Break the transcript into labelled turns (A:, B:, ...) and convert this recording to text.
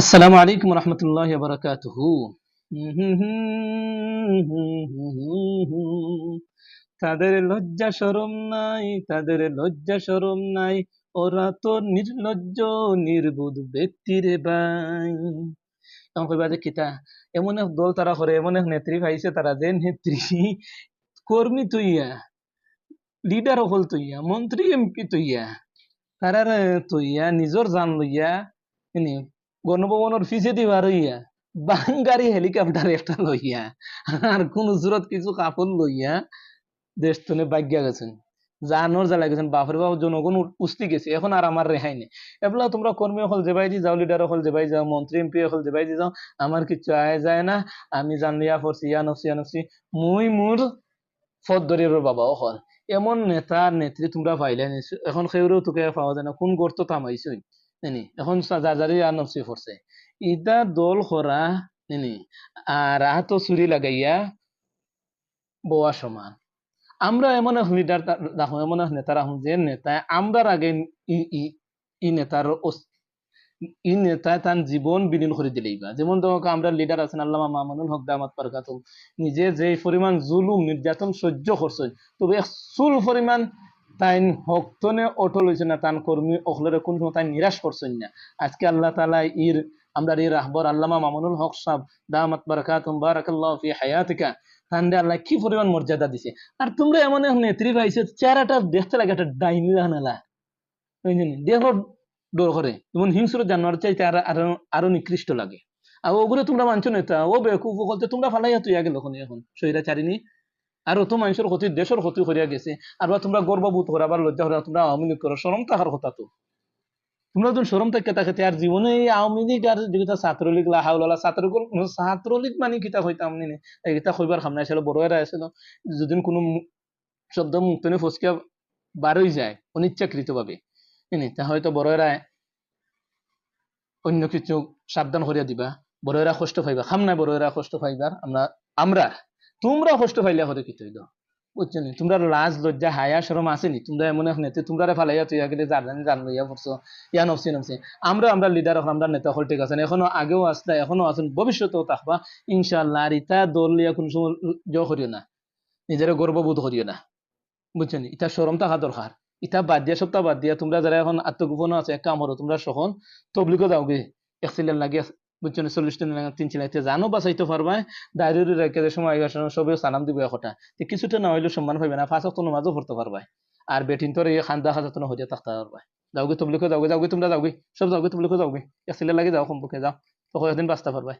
A: আসসালামু আলাইকুম রহমতুল্লাহ বারাকাতুহ। তাদের লজ্জা শরম নাই, তাদের লজ্জা শরম নাই। ওরা তো নির্লজ্জ, নির্বুধ ব্যক্তি রে ভাই। তখন কইবা যে কিতা, এমন এক দল তারা করে, এমন এক নেত্রী পাইছে তারা যে নেত্রী। কর্মী তুইয়া লিডার হল তুইয়া, মন্ত্রী এমপি তুইয়া। তারার তুইয়া, নিজর জান লইয়া গণভবনের পিছে দিবার হইয়া বাঙ্গারি হেলিকপ্টার একটা লইয়া আর কোন জুরত কিছু কাপড় লইয়া দেশ তুলে বাগ্যা গেছেন জানোর জ্বালা গেছেন বাপরে বাপ, জনগণ উস্তি গেছে। এখন আর আমার রেহাই নেই। এবলা তোমরা কর্মী হল যে বাইজি যাও লিডার হল যে যাও মন্ত্রী এমপি হল যে বাইজি যাও আমার কিছু আয় যায় না। আমি জানলিয়া পড়ছি ইয়া নফসি ইয়া নফসি মুই মুর ফদ দরিয়ার বাবা হল। এমন নেতা নেত্রী তোমরা পাইলে এখন সেউরেও তোকে পাওয়া যায় না কোন গর্ত থামাইছই এখন নফসি দল করা নেনি আর লাগাইয়া বোয়া সমান। আমরা এমন লিডার দেখো, এমন এক নেতা রাখুন যে আমরার আগে ই- নেতার ই নেতা তার জীবন বিলীন করে দিলেইবা যেমন তোমাকে আমরা লিডার আছেন, আল্লামা মামুনুল হক, দামাত পারকাতুল নিজে যে পরিমাণ জুলুম নির্যাতন সহ্য করছে তবে চুল পরিমাণ তাই হকতনে অটল হয়েছে না, তান কর্মী অখলরে কোন সময় তাই নিরাশ করছেন না। আজকে আল্লাহ তালা ইর, আমরা এই রাহবর আল্লামা মামুনুল হক সাহ দামাত বারাকাতুম, বারাকাল্লাহ ফি হায়াতিকা। তান্ডে আল্লাহ কি পরিমাণ মর্যাদা দিছে। আর তোমরা এমন এক নেত্রী পাইছে, চেহারাটা দেখতে লাগে একটা ডাইনি লাগানালা বুঝলি দেহ ডর করে, যেমন হিংস্র জানোয়ার চাইতে আর, আরও আরও নিকৃষ্ট লাগে। আর ওগুলো তোমরা মানছো নেতা ও বেকুফ বলতে তোমরা ফালাইয়া তুই লখন এখন সৈরা চারিনি আর তো মানুষের ক্ষতি, দেশের ক্ষতি করিয়া গেছে। আর বা তোমরা গর্ববোধ করা আবার লজ্জা করা, তোমরা আওয়ামী লীগ করো সরম থাকার কথা তো? তোমরা যখন সরম থাকে থাকে আর জীবনে এই আওয়ামী লীগ আর যেটা ছাত্রলীগ লাহাউলা ছাত্রলীগ ছাত্রলীগ মানে কিতা হইতাম নি। এইটা কইবার খামনা ছিল বড় এরা আছিল যদি কোনো শব্দ মুক্তনে ফসকিয়া বারই যায় অনিচ্ছাকৃত ভাবে তা হয়তো বড় এরা অন্য কিছু সাবধান করিয়া দিবা। বড় এরা কষ্ট পাইবা। খাম বড় এরা কষ্ট পাইবার আমরা আমরা তোমরা কষ্ট পাইলে হতে কি তৈল? বুঝছ নি তোমরা লাজ, লজ্জা, হায়া, শরম আসেনি তোমরা এমন এক নেতা তোমরা ফালাইয়া তুই আগে জানি জান লইয়া পড়ছো ইয়া নফসি নফসি আমরা আমরা লিডার এখন আমরা নেতা হল ঠিক আছে এখনও আগেও আসলে এখনও আছেন ভবিষ্যতেও থাকবা। ইনশাআল্লাহ আর ইতা দল লিয়া কোনো সময় জয় করিও না। নিজের গর্ববোধ করিও না। বুঝছ নি ইটা শরম থাকা দরকার ইটা বাদ দিয়া, সপ্তাহ বাদ দিয়া, তোমরা যারা এখন আত্মগোপন আছে, এক কাম করো তোমরা সখন তবলিগো যাওগে। এক সিলেন লাগিয়া বুঝছ নি চল্লিশ দিন তিন চিলাইতে জানো বাঁচাইতে পারবা দায়রি রেখে সময় আইবার সময় সবে সালাম দিবে একটা। তো কিছুটা না হইলেও সম্মান পাইবে না ফাঁস তো নামাজও পড়তে পারবা আর বেটিন তোর এই খান্দা খাজা তো হইতে থাকতে পারবা যাওগে তবলিগো যাওগে যাওগে তোমরা যাওগে। সব যাওগে তবলিগো যাওগে। এক লাগে যাও কমপক্ষে যাও। তো কয়েকদিন বাঁচতে পারবা